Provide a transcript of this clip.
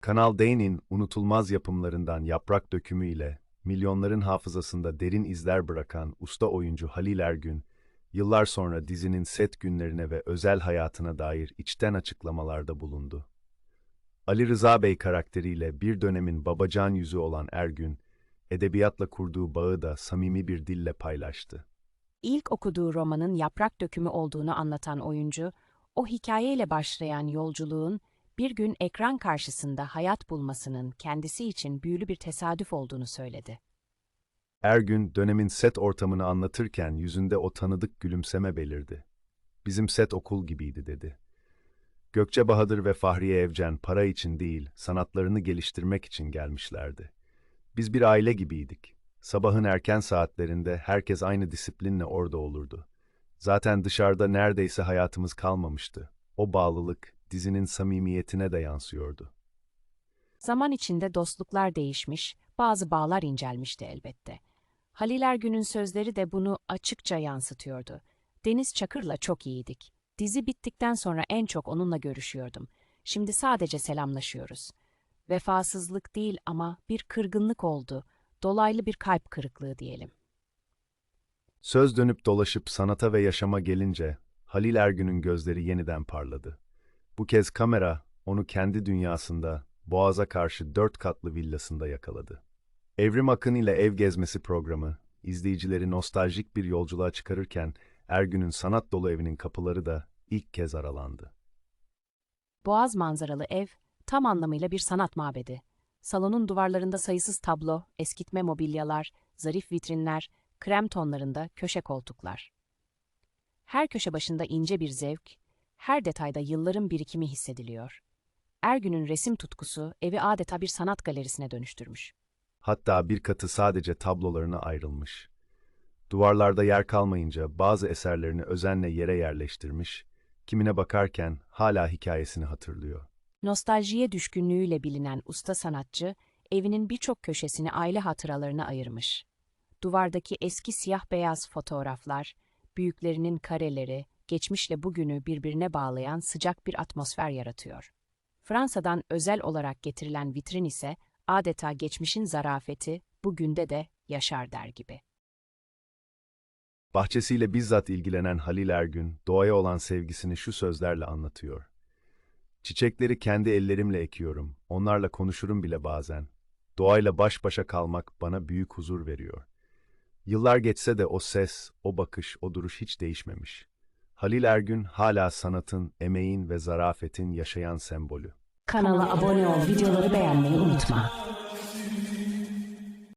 Kanal D'nin unutulmaz yapımlarından yaprak dökümü ile milyonların hafızasında derin izler bırakan usta oyuncu Halil Ergün, yıllar sonra dizinin set günlerine ve özel hayatına dair içten açıklamalarda bulundu. Ali Rıza Bey karakteriyle bir dönemin babacan yüzü olan Ergün, edebiyatla kurduğu bağı da samimi bir dille paylaştı. İlk okuduğu romanın yaprak dökümü olduğunu anlatan oyuncu, o hikayeyle başlayan yolculuğun bir gün ekran karşısında hayat bulmasının kendisi için büyülü bir tesadüf olduğunu söyledi. Ergün dönemin set ortamını anlatırken yüzünde o tanıdık gülümseme belirdi. Bizim set okul gibiydi dedi. Gökçe Bahadır ve Fahriye Evcen para için değil, sanatlarını geliştirmek için gelmişlerdi. Biz bir aile gibiydik. Sabahın erken saatlerinde herkes aynı disiplinle orada olurdu. Zaten dışarıda neredeyse hayatımız kalmamıştı. O bağlılık dizinin samimiyetine de yansıyordu. Zaman içinde dostluklar değişmiş, bazı bağlar incelmişti elbette. Halil Ergün'ün sözleri de bunu açıkça yansıtıyordu. Deniz Çakır'la çok iyiydik. Dizi bittikten sonra en çok onunla görüşüyordum. Şimdi sadece selamlaşıyoruz. Vefasızlık değil ama bir kırgınlık oldu. Dolaylı bir kalp kırıklığı diyelim. Söz dönüp dolaşıp sanata ve yaşama gelince Halil Ergün'ün gözleri yeniden parladı. Bu kez kamera onu kendi dünyasında Boğaz'a karşı dört katlı villasında yakaladı. Evrim Akın ile Ev Gezmesi programı izleyicileri nostaljik bir yolculuğa çıkarırken Ergün'ün sanat dolu evinin kapıları da ilk kez aralandı. Boğaz manzaralı ev, tam anlamıyla bir sanat mabedi. Salonun duvarlarında sayısız tablo, eskitme mobilyalar, zarif vitrinler, krem tonlarında köşe koltuklar. Her köşe başında ince bir zevk, her detayda yılların birikimi hissediliyor. Ergün'ün resim tutkusu evi adeta bir sanat galerisine dönüştürmüş. Hatta bir katı sadece tablolarına ayrılmış. Duvarlarda yer kalmayınca bazı eserlerini özenle yere yerleştirmiş, kimine bakarken hala hikayesini hatırlıyor. Nostaljiye düşkünlüğüyle bilinen usta sanatçı, evinin birçok köşesini aile hatıralarına ayırmış. Duvardaki eski siyah beyaz fotoğraflar, büyüklerinin kareleri, geçmişle bugünü birbirine bağlayan sıcak bir atmosfer yaratıyor. Fransa'dan özel olarak getirilen vitrin ise adeta geçmişin zarafeti, bugünde de yaşar der gibi. Bahçesiyle bizzat ilgilenen Halil Ergün, doğaya olan sevgisini şu sözlerle anlatıyor. Çiçekleri kendi ellerimle ekiyorum, onlarla konuşurum bile bazen. Doğayla baş başa kalmak bana büyük huzur veriyor. Yıllar geçse de o ses, o bakış, o duruş hiç değişmemiş. Halil Ergün hala sanatın, emeğin ve zarafetin yaşayan sembolü. Kanala abone ol, videoları beğenmeyi unutma.